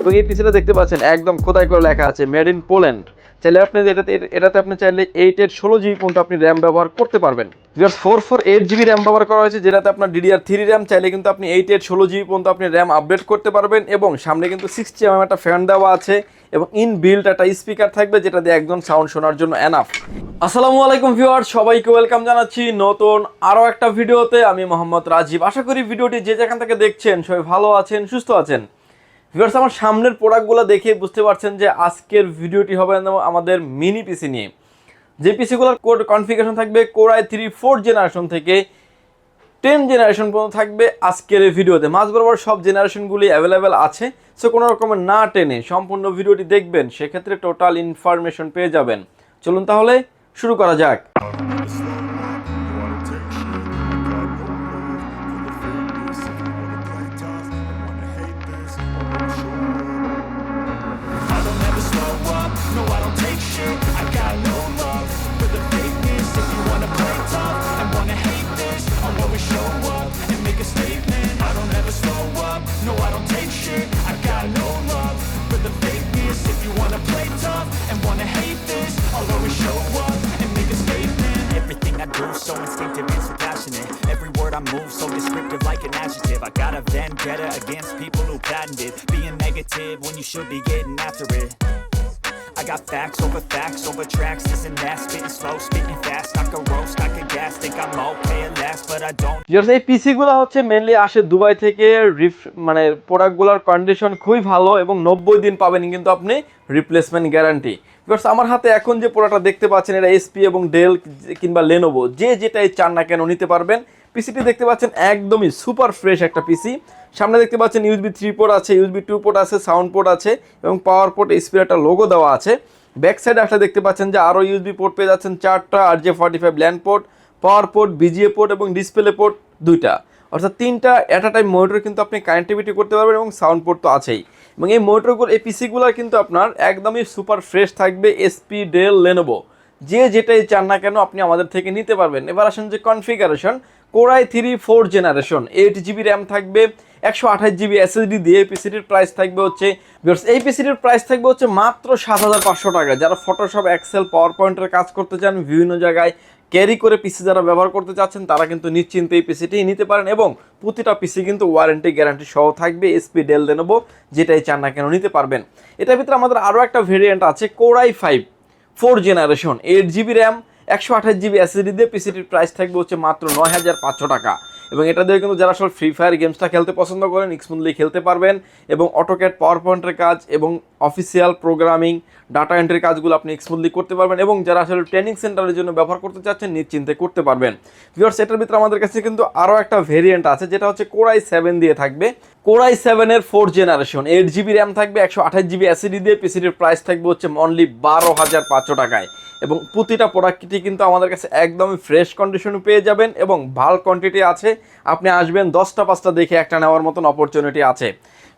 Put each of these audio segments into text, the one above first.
এবং এই পিসিটা দেখতে পাচ্ছেন, একদম খোদাই করে লেখা আছে মেড ইন পোল্যান্ড চাইলে আপনি এটাতে এটাতে আপনি চাইলে এইট এর ষোলো জিবি পর্যন্ত আপনি র্যাম ব্যবহার করতে পারবেন। Four four eight GB RAM ব্যবহার করা হয়েছে, যেটাতে আপনার ডিডিআর থ্রি র্যাম চাইলে কিন্তু আপনি এইট এর ষোলো জিবি পর্যন্ত আপনি র্যাম আপডেট করতে পারবেন এবং সামনে কিন্তু সিক্সটি এম একটা ফ্যান দেওয়া আছে এবং ইন বিল্ড একটা স্পিকার থাকবে, যেটা দিয়ে একদম সাউন্ড শোনার জন্য এনাফ আসসালামু আলাইকুম ভিউয়ার সবাইকে ওয়েলকাম জানাচ্ছি নতুন আরও একটা ভিডিওতে আমি মোহাম্মদ রাজীব। আশা করি ভিডিওটি যে যেখান থেকে দেখছেন, সবাই ভালো আছেন, সুস্থ আছেন। ভিউয়ার্স আমার সামনের প্রোডাক্টগুলো দেখে বুঝতে পারছেন যে আজকের ভিডিওটি হবে আমাদের মিনি পিসি নিয়ে। যে পিসিগুলোর কোড কনফিগারেশন থাকবে core i three four generation থেকে টেন জেনারেশন পর্যন্ত থাকবে আজকের এই ভিডিওতে মাঝ বরাবর সব জেনারেশনগুলি অ্যাভেলেবেল আছে সো কোনো রকমের না টেনে সম্পূর্ণ ভিডিওটি দেখবেন, সেক্ষেত্রে টোটাল ইনফরমেশন পেয়ে যাবেন। চলুন তাহলে শুরু করা যাক। I move so descriptive like an adjective I got a vendetta against people who patented Being negative when you should be getting after it I got facts over facts over tracks This and that, spitting slow, spitting fast I could roast, I could gas, think I'm okay at last But I don't Just এই পিসিগুলো হচ্ছে mainly আসে Dubai থেকে reef মানে প্রোডাক্টগুলোর condition খুবই ভালো এবং নব্বই দিন পাবেন কিন্তু আপনি রিপ্লেসমেন্ট গ্যারান্টি বিকজ আমার হাতে এখন যে প্রোডাক্টটা দেখতে পাচ্ছেন এটা এসপি এবং ডেল কিংবা লেনোভো যে যেটাই চান না কেন নিতে পারবেন পিসিটি দেখতে পাচ্ছেন একদমই সুপার ফ্রেশ একটা পিসি সামনে দেখতে পাচ্ছেন ইউএসবি থ্রি পোর্ট আছে ইউএসবি টু পোর্ট আছে সাউন্ড পোর্ট আছে এবং পাওয়ার পোর্ট এসপির একটা লোগো দেওয়া আছে। ব্যাক সাইডে আসলে দেখতে পাচ্ছেন যে আরও ইউএসবি পোর্ট পেয়ে যাচ্ছেন চারটা R J forty five LAN port power port VGA port এবং ডিসপ্লে পোর্ট দুইটা। অর্থাৎ তিনটা অ্যাট আ টাইম মনিটর কিন্তু আপনি কানেক্টিভিটি করতে পারবেন এবং সাউন্ড পোর্ট তো আছেই। এবং এই মনিটরগুলো এই পিসিগুলো কিন্তু আপনার একদমই সুপার ফ্রেশ থাকবে এসপি ডেল লেনোভো যে যেটাই চান না কেন আপনি আমাদের থেকে নিতে পারবেন। এবার আসেন যে configuration core i three four generation eight GB RAM থাকবে, একশো আঠাশ জিবি এসএসডি দিয়ে পিসিটির প্রাইস থাকবে হচ্ছে এই পিসিটির প্রাইস থাকবে হচ্ছে মাত্র সাত হাজার পাঁচশো টাকা। যারা ফটোশপ এক্সেল পাওয়ার পয়েন্টের কাজ করতে চান, বিভিন্ন জায়গায় ক্যারি করে পিসি যারা ব্যবহার করতে চাচ্ছেন, তারা কিন্তু নিশ্চিন্তে এই পিসিটি নিতে পারেন এবং প্রতিটা পিসি কিন্তু ওয়ারেন্টি গ্যারান্টি সহ থাকবে এসপি ডেল দেনবো যেটাই চান না কেন নিতে পারবেন। এটার ভিতরে আমাদের আরও একটা ভেরিয়েন্ট আছে, core i five four generation eight GB RAM একশো আঠাশ জিবি এসএসডি দিয়ে পিসিটির প্রাইস থাকবে হচ্ছে মাত্র নয় হাজার পাঁচশো টাকা। এবং এটা দিয়ে কিন্তু যারা আসলে ফ্রি ফায়ার গেমসটা খেলতে পছন্দ করেন স্মুথলি খেলতে পারবেন এবং অটোক্যাট পাওয়ার পয়েন্টের কাজ এবং অফিসিয়াল প্রোগ্রামিং ডাটা এন্ট্রির কাজগুলো আপনি স্মুথলি করতে পারবেন এবং যারা আসলে ট্রেনিং সেন্টারের জন্য ব্যবহার করতে চাচ্ছেন, নিশ্চিন্তে করতে পারবেন। ভিওর সেটার ভিতরে আমাদের কাছে কিন্তু আরও একটা ভেরিয়েন্ট আছে, যেটা হচ্ছে কোরাই সেভেন দিয়ে থাকবে। কোরাই সেভেনের four generation eight GB RAM থাকবে, একশো আঠাশ জিবি অ্যাসিডি দিয়ে পিসিটির প্রাইস থাকবে হচ্ছে অনলি বারো হাজার পাঁচশো টাকায়। এবং প্রতিটা প্রোডাক্টটি কিন্তু আমাদের কাছে একদমই ফ্রেশ কন্ডিশনে পেয়ে যাবেন এবং ভালো কোয়ান্টিটি আছে। আপনি আসবেন দশটা পাঁচটা দেখে একটা নেওয়ার মতন অপরচুনিটি আছে।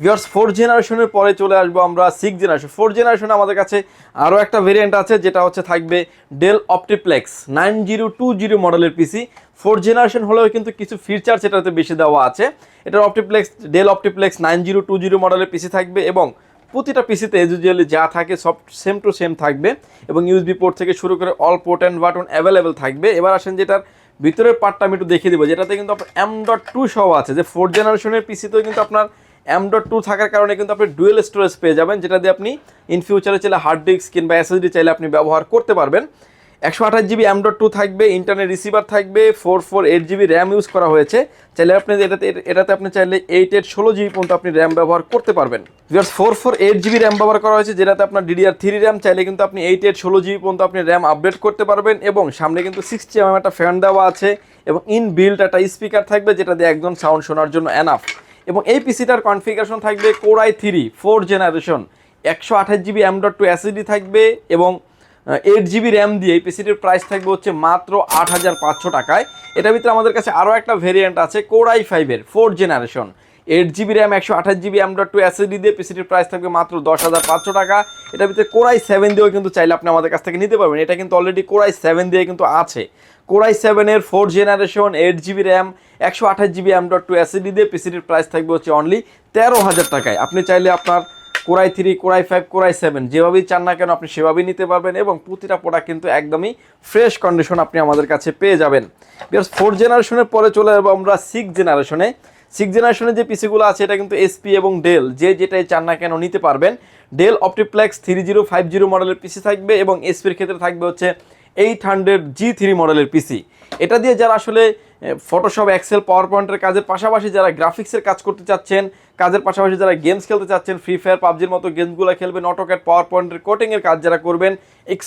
ভিওর্স ফোর জেনারেশনের পরে চলে আসব আমরা সিক্স জেনারেশন ফোর জেনারেশনে আমাদের কাছে আরও একটা ভেরিয়েন্ট আছে, যেটা হচ্ছে থাকবে Dell OptiPlex nine zero two zero মডেলের পিসি ফোর জেনারেশন হলেও কিন্তু কিছু ফিচার সেটাতে বেশি দেওয়া আছে। এটার OptiPlex Dell OptiPlex nine zero two zero মডেলের পিসি থাকবে এবং প্রতিটা পিসিতে ইউজুয়ালি যা থাকে সব সেম টু সেম থাকবে এবং ইউএসবি পোর্ট থেকে শুরু করে all port and button available থাকবে। এবার আসেন যেটার ভিতরের পার্টটা আমি একটু দেখিয়ে দেবো, যেটাতে কিন্তু আপনার এম ডট টু সহ আছে। যে ফোর্থ জেনারেশনের পিসিতেও কিন্তু আপনার এম ডট টু থাকার কারণে কিন্তু আপনি ডুয়েল স্টোরেজ পেয়ে যাবেন, যেটা দিয়ে আপনি ইন ফিউচারে চাইলে হার্ড ডিস্ক কিংবা এসএসডি চাইলে আপনি ব্যবহার করতে পারবেন। একশো আঠাশ জিবি এম টু থাকবে ইন্টারনেট রিসিভার থাকবে four four eight GB RAM use করা হয়েছে। চাইলে আপনি এটাতে এটাতে আপনি চাইলে এইট এইট ষোলো জিবি পর্যন্ত আপনি র্যাম ব্যবহার করতে পারবেন। Because four four eight GB RAM ব্যবহার করা হয়েছে, যেটাতে আপনার ডিডিআর থ্রি র্যাম চাইলে কিন্তু আপনি এইট এইট ষোলো জিবি পর্যন্ত আপনি র্যাম আপডেট করতে পারবেন এবং সামনে কিন্তু সিক্সটি এম একটা ফ্যান দেওয়া আছে এবং ইন বিল্ড একটা স্পিকার থাকবে, যেটা দিয়ে একজন সাউন্ড শোনার জন্য এনাফ এবং এই পিসিটার কনফিগারেশন থাকবে core i three four generation একশো আঠাশ জিবি এম টু অ্যাসিডি থাকবে এবং এইট জিবি র্যাম দিয়ে এই পিসিটির প্রাইস থাকবে হচ্ছে মাত্র আট হাজার পাঁচশো টাকায়। এটার ভিতরে আমাদের কাছে আরও একটা ভেরিয়েন্ট আছে কোরাই ফাইভের four generation eight GB RAM একশো আঠাশ GB M dot two SSD দিয়ে পিসিটির প্রাইস থাকবে মাত্র দশ হাজার পাঁচশো টাকা। এটার ভিতরে কোরাই সেভেন দিয়েও কিন্তু চাইলে আপনি আমাদের কাছ থেকে নিতে পারবেন। এটা কিন্তু অলরেডি কোরাই সেভেন দিয়ে কিন্তু আছে। কোরাই সেভেনের four generation eight GB RAM একশো আঠাশ জিবি এম টু এসএসডি দিয়ে পিসিটির প্রাইস থাকবে হচ্ছে অনলি তেরো হাজার টাকায়। আপনি চাইলে আপনার core i three core i five core i seven যেভাবেই চান না কেন আপনি সেভাবেই নিতে পারবেন এবং প্রতিটা প্রোডাক্ট কিন্তু একদমই ফ্রেশ কন্ডিশন আপনি আমাদের কাছে পেয়ে যাবেন। বিকজ ফোর জেনারেশনের পরে চলে যাব আমরা সিক্স জেনারেশনে সিক্স জেনারেশনের যে পিসিগুলো আছে, এটা কিন্তু এসপি এবং ডেল যে যেটাই চান না কেন নিতে পারবেন। Dell OptiPlex three zero five zero মডেলের পিসি থাকবে এবং এসপির ক্ষেত্রে থাকবে হচ্ছে এইট হান্ড্রেড জি থ্রি মডেলের পিসি এটা দিয়ে যারা আসলে ফটোশপ এক্সেল পাওয়ার পয়েন্টের কাজের পাশাপাশি যারা গ্রাফিক্সের কাজ করতে চাচ্ছেন কাজের পাশাপাশি যারা গেমস খেলতে চাচ্ছেন ফ্রি ফায়ার পাবজির মতো গেমসগুলো খেলবেন অটোক্যাট পাওয়ার পয়েন্টের কোটিংয়ের কাজ যারা করবেন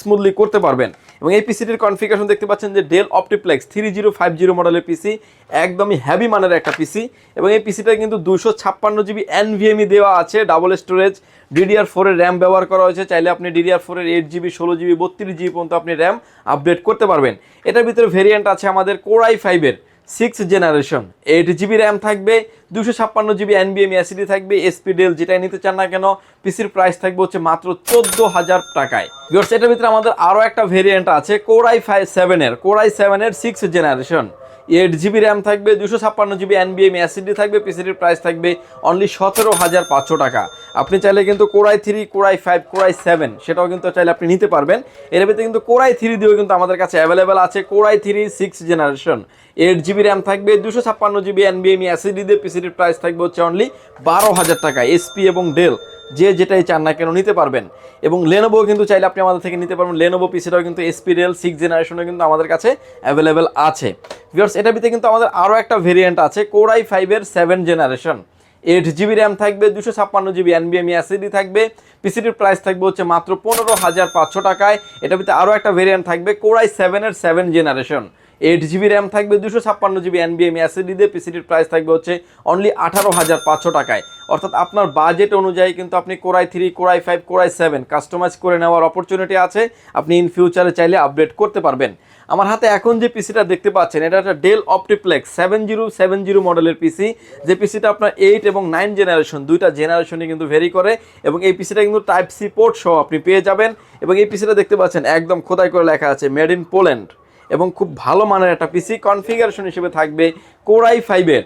স্মুথলি করতে পারবেন। এবং এই পিসিটির কনফিগারেশন দেখতে পাচ্ছেন যে Dell OptiPlex three zero five zero মডেলের পিসি একদমই হ্যাভি মানের একটা পিসি এবং এই পিসিটা কিন্তু দুশো ছাপ্পান্ন জিবি এনভিএমই দেওয়া আছে ডাবল স্টোরেজ ডিডিআর ফোরের র্যাম ব্যবহার করা হয়েছে। চাইলে আপনি ডিডিআর ফোরের এইট জিবি ষোলো জিবি বত্রিশ জিবি পর্যন্ত আপনি র্যাম আপডেট করতে পারবেন। এটার ভিতরে ভেরিয়েন্ট আছে আমাদের কোরাই ফাইভের six generation eight GB RAM থাকবে দুশো ছাপ্পান্ন জিবি এনবিএম এসিডি থাকবে এসপি ডেল যেটাই নিতে চান না কেন পিসির প্রাইস থাকবে হচ্ছে মাত্র চোদ্দ হাজার টাকায়। এটার ভিতরে আমাদের আরও একটা ভেরিয়েন্ট আছে কোরাই ফাইভ সেভেনের কোরাই সেভেনের six generation eight GB RAM থাকবে দুশো ছাপ্পান্ন জিবি এনবিএম এসিডি থাকবে পিসিটির প্রাইস থাকবে অনলি সতেরো হাজার পাঁচশো টাকা। আপনি চাইলে কিন্তু core i three core i five core i seven সেটাও কিন্তু চাইলে আপনি নিতে পারবেন। এর ভিতরে কিন্তু কোরাই থ্রি দিয়েও কিন্তু আমাদের কাছে অ্যাভেলেবেল আছে core i three six generation eight GB RAM থাকবে দুশো ছাপ্পান্ন জিবি এনবিএম এসিডি দিয়ে পিসিটির প্রাইস থাকবে হচ্ছে অনলি বারো হাজার টাকা এসপি এবং ডেল যে যেটাই চান না কেন নিতে পারবেন। এবং লেনোভো কিন্তু চাইলে আপনি আমাদের থেকে নিতে পারবেন। লেনোভো পিসিটাও কিন্তু এসপি রেল সিক্স জেনারেশনে কিন্তু আমাদের কাছে অ্যাভেলেবেল আছে। ভিউয়ার্স এটার ভিতরে কিন্তু আমাদের আরও একটা ভেরিয়েন্ট আছে কোরাই ফাইভের seven generation eight GB RAM থাকবে, দুশো ছাপ্পান্ন জিবি এনবিএমই এসিডি থাকবে পিসিটির প্রাইস থাকবে হচ্ছে মাত্র পনেরো হাজার পাঁচশো টাকায়। এটা ভিতরে আরও একটা ভেরিয়েন্ট থাকবে কোরাই সেভেনের seven generation eight GB RAM থাকবে দুশো ছাপ্পান্ন জিবি এনবিএম এসিডি দিয়ে পিসিটির প্রাইস থাকবে হচ্ছে অনলি আঠারো হাজার পাঁচশো টাকায়। অর্থাৎ আপনার বাজেট অনুযায়ী কিন্তু আপনি core i three core i five core i seven customise করে নেওয়ার অপরচুনিটি আছে। আপনি ইন ফিউচারে চাইলে আপডেট করতে পারবেন। আমার হাতে এখন যে পিসিটা দেখতে পাচ্ছেন, এটা একটা Dell OptiPlex seven zero seven zero মডেলের পিসি যে পিসিটা আপনার এইট এবং নাইন জেনারেশন দুইটা জেনারেশনে কিন্তু ভেরি করে এবং এই পিসিটা কিন্তু টাইপ সি পোর্ট সহ আপনি পেয়ে যাবেন। এবং এই পিসিটা দেখতে পাচ্ছেন, একদম খোদাই করে লেখা আছে মেড ইন পোল্যান্ড এবং খুব ভালো মানের একটা পিসি কনফিগারেশন হিসেবে থাকবে কোরাই ফাইভের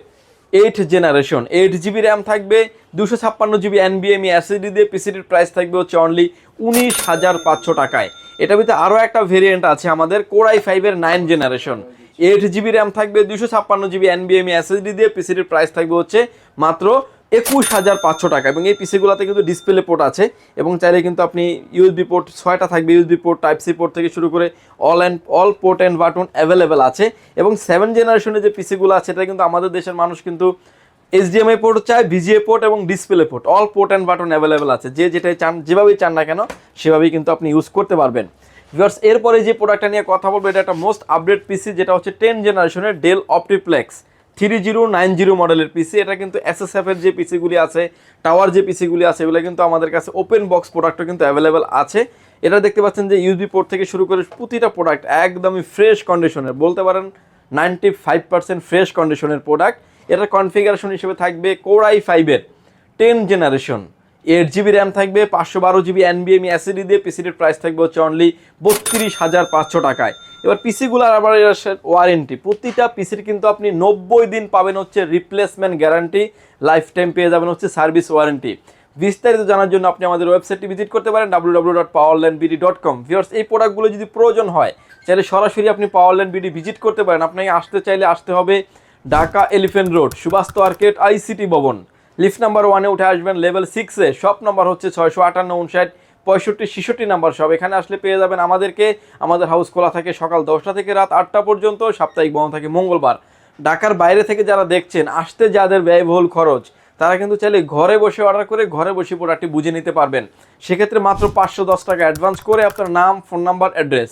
eight generation eight GB RAM থাকবে, দুশো ছাপ্পান্ন জিবি এনবিএমই অ্যাসিডি দিয়ে পিসিটির প্রাইস থাকবে হচ্ছে অনলি উনিশ হাজার পাঁচশো টাকায়। এটার ভিতরে আরও একটা ভেরিয়েন্ট আছে আমাদের কোরাই ফাইভের nine generation eight GB RAM থাকবে, দুশো ছাপ্পান্ন জিবি এনবিএমই অ্যাসিডি দিয়ে পিসিটির প্রাইস থাকবে হচ্ছে মাত্র একুশ হাজার পাঁচশো টাকা এবং এই পিসিগুলোতে কিন্তু ডিসপ্লে পোর্ট আছে এবং চাইলে কিন্তু আপনি ইউএসবি পোর্ট ছয়টা থাকবে, USB port type C port থেকে শুরু করে all and, all port and button available আছে এবং সেভেন জেনারেশনের যে পিসিগুলো আছে, এটা কিন্তু আমাদের দেশের মানুষ কিন্তু এইচডিএমআই পোর্ট চায়, ভিজিএ পোর্ট এবং display port, all port and button available আছে। যে যেটাই চান, যেভাবেই চান না কেন, সেভাবেই কিন্তু আপনি ইউজ করতে পারবেন। ভিউয়ার্স, এরপরে যে প্রোডাক্টটা নিয়ে কথা বলব, এটা একটা মোস্ট আপডেট পিসি, যেটা হচ্ছে টেন জেনারেশনের Dell OptiPlex three zero nine zero মডেলের পিসি। এটা কিন্তু এসএসএফের যে পিসিগুলি আছে টাওয়ার যে পিসিগুলি আছে, এগুলো কিন্তু আমাদের কাছে ওপেন বক্স প্রোডাক্টও কিন্তু অ্যাভেলেবেল আছে। এটা দেখতে পাচ্ছেন যে ইউজবি পোর্ট থেকে শুরু করে প্রতিটা প্রোডাক্ট একদমই ফ্রেশ কন্ডিশনের বলতে পারেন নাইনটি ফাইভ পার্সেন্ট ফ্রেশ কন্ডিশনের প্রোডাক্ট এটার কনফিগারেশন হিসেবে থাকবে কোরাই ফাইভের ten generation eight GB RAM থাকবে, পাঁচশো বারো জিবি এনবিএমই অ্যাসিডি দিয়ে পিসিটির প্রাইস থাকবে হচ্ছে অনলি বত্রিশ হাজার পাঁচশো টাকায়। এবার পিসিগুলোর আবার ওয়ারেন্টি প্রতিটা পিসির কিন্তু আপনি নব্বই দিন পাবেন হচ্ছে রিপ্লেসমেন্ট গ্যারান্টি লাইফ টাইম পেয়ে যাবেন হচ্ছে সার্ভিস ওয়ারেন্টি বিস্তারিত জানার জন্য আপনি আমাদের ওয়েবসাইটটি ভিজিট করতে পারেন W W dot Powerland BD dot com viewers এই প্রোডাক্টগুলো যদি প্রয়োজন হয়, চাইলে সরাসরি আপনি পাওয়ারল্যান্ড বিডি ভিজিট করতে পারেন। আপনাকে আসতে চাইলে আসতে হবে Dhaka elephant road Subastu arcade ICT ভবন। লিফট নাম্বার ওয়ানে উঠে আসবেন, লেভেল সিক্সে শপ নাম্বার হচ্ছে ছয়শো আটান্ন, উনষাট, পঁয়ষট্টি, ছেষট্টি নাম্বার সব এখানে আসলে পেয়ে যাবেন আমাদেরকে। আমাদের হাউস খোলা থাকে সকাল দশটা থেকে রাত আটটা পর্যন্ত, সাপ্তাহিক বন্ধ থাকে মঙ্গলবার। ঢাকার বাইরে থেকে যারা দেখছেন, আসতে যাদের ব্যয়বহুল খরচ, তারা কিন্তু চাইলে ঘরে বসে অর্ডার করে ঘরে বসে প্রোডাক্টটি বুঝে নিতে পারবেন। সেক্ষেত্রে মাত্র পাঁচশো দশ টাকা অ্যাডভান্স করে আপনার নাম ফোন নাম্বার অ্যাড্রেস